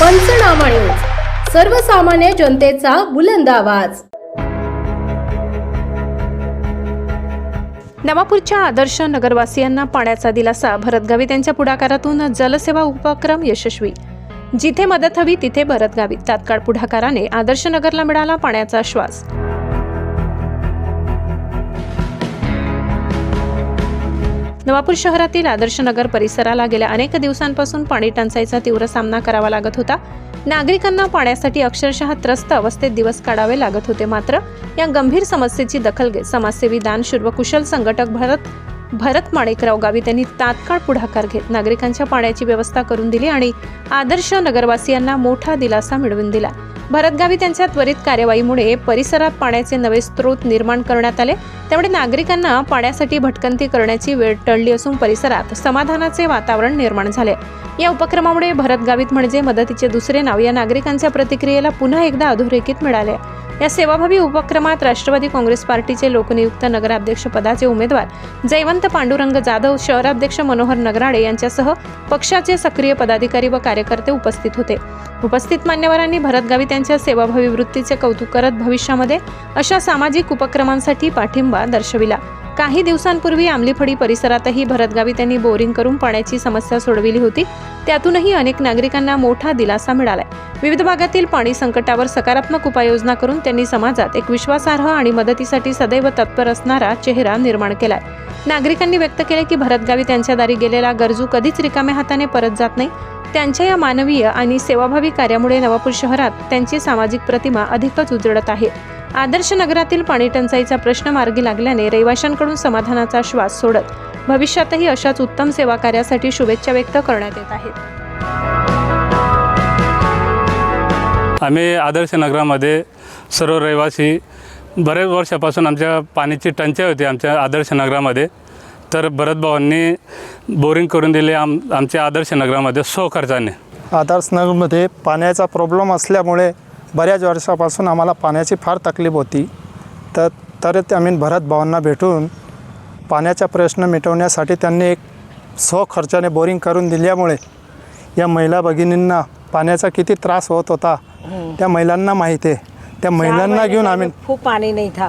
पंचनामा न्यूज. सर्वसामान्य जनतेचा बुलंद आवाज. नवापूरच्या आदर्श नगरवासियांना पाण्याचा दिलासा भरतगावी त्यांच्या पुढाकारातून जलसेवा उपक्रम यशस्वी. जिथे मदत हवी तिथे भरतगावी. तात्काळ पुढाकाराने आदर्श नगरला मिळाला पाण्याचा श्वास. नवापूर शहरातील आदर्श नगर परिसराला गेल्या अनेक दिवसांपासून पाणी टंचाईचा तीव्र सामना करावा लागत होता. नागरिकांना पाण्यासाठी अक्षरशः त्रस्त अवस्थेत दिवस काढावे लागत होते मात्र या गंभीर समस्येची दखल घेत समाजसेवी दानशूर व कुशल संघटक भरत भरत माणिकराव गावी त्यांनी तात्काळ पुढाकार घेत नागरिकांच्या पाण्याची व्यवस्था करून दिली आणि आदर्श नगरवासियांना मोठा दिलासा मिळवून दिला. भरतगावी त्यांच्या त्वरित कार्यवाहीमुळे परिसरात पाण्याचे नवे स्रोत निर्माण करण्यात आले. त्यामुळे नागरिकांना पाण्यासाठी भटकंती करण्याची वेळ टळली असून परिसरात समाधानाचे वातावरण निर्माण झाले. या उपक्रमामुळे भरतगावीत म्हणजे मदतीचे दुसरे नाव या नागरिकांच्या प्रतिक्रियेला पुन्हा एकदा अधोरेखित मिळाले. या सेवाभावी उपक्रमात राष्ट्रवादी काँग्रेस पार्टीचे लोकनियुक्त नगराध्यक्ष पदाचे उमेदवार जयवंत पांडुरंग जाधव शहराध्यक्ष मनोहर नगराडे यांच्यासह पक्षाचे सक्रिय पदाधिकारी व कार्यकर्ते उपस्थित होते. उपस्थित मान्यवरांनी भरतगावी त्यांच्या सेवाभावी वृत्तीचे कौतुक करत भविष्यामध्ये अशा सामाजिक उपक्रमांसाठी पाठिंबा दर्शविला. काही दिवसांपूर्वी आमलीफडी परिसरातही भरतगावी त्यांनी बोरिंग करून पाण्याची समस्या सोडविली होती. त्यातूनही अनेक नागरिकांना मोठा दिलासा मिळालाय. विविध भागातील पाणी संकटावर सकारात्मक उपाययोजना करून त्यांनी समाजात एक विश्वासार्ह आणि मदतीसाठी सदैव तत्पर असणारा चेहरा निर्माण केलाय. नागरिकांनी व्यक्त केले की भरतगावी त्यांच्या दारी गेलेला गरजू कधीच रिकाम्या हाताने परत जात नाही. त्यांच्या या मानवीय आणि सेवाभावी कार्यामुळे नवापूर शहरात त्यांची सामाजिक प्रतिमा अधिकच उजळत आहे. आदर्श नगरातील पाणी टंचाईचा प्रश्न मार्गी लागल्याने रहिवाशांकडून समाधानाचा श्वास सोडत भविष्यातही अशाच उत्तम सेवा कार्यासाठी शुभेच्छा व्यक्त करण्यात येत आहेत. आम्ही आदर्श नगरामध्ये सर्व रहिवासी बरेच वर्षापासून आमच्या पाण्याची टंचाई होती आमच्या आदर्श नगरामध्ये. तर भरतभावांनी बोरिंग करून दिले आम आमच्या आदर्श नगरामध्ये सो खर्चाने आदर्श नगरमध्ये पाण्याचा प्रॉब्लेम असल्यामुळे बऱ्याच वर्षापासून आम्हाला पाण्याची फार तकलीफ होती. तर तर आम्ही भरतभावांना भेटून पाण्याचा प्रश्न मिटवण्यासाठी त्यांनी एक सो खर्चाने बोरिंग करून दिल्यामुळे या महिला भगिनींना पाण्याचा किती त्रास होत होता त्या महिलांना माहिती आहे. त्या महिलांना घेऊन आम्ही खूप पाणी नहीं था.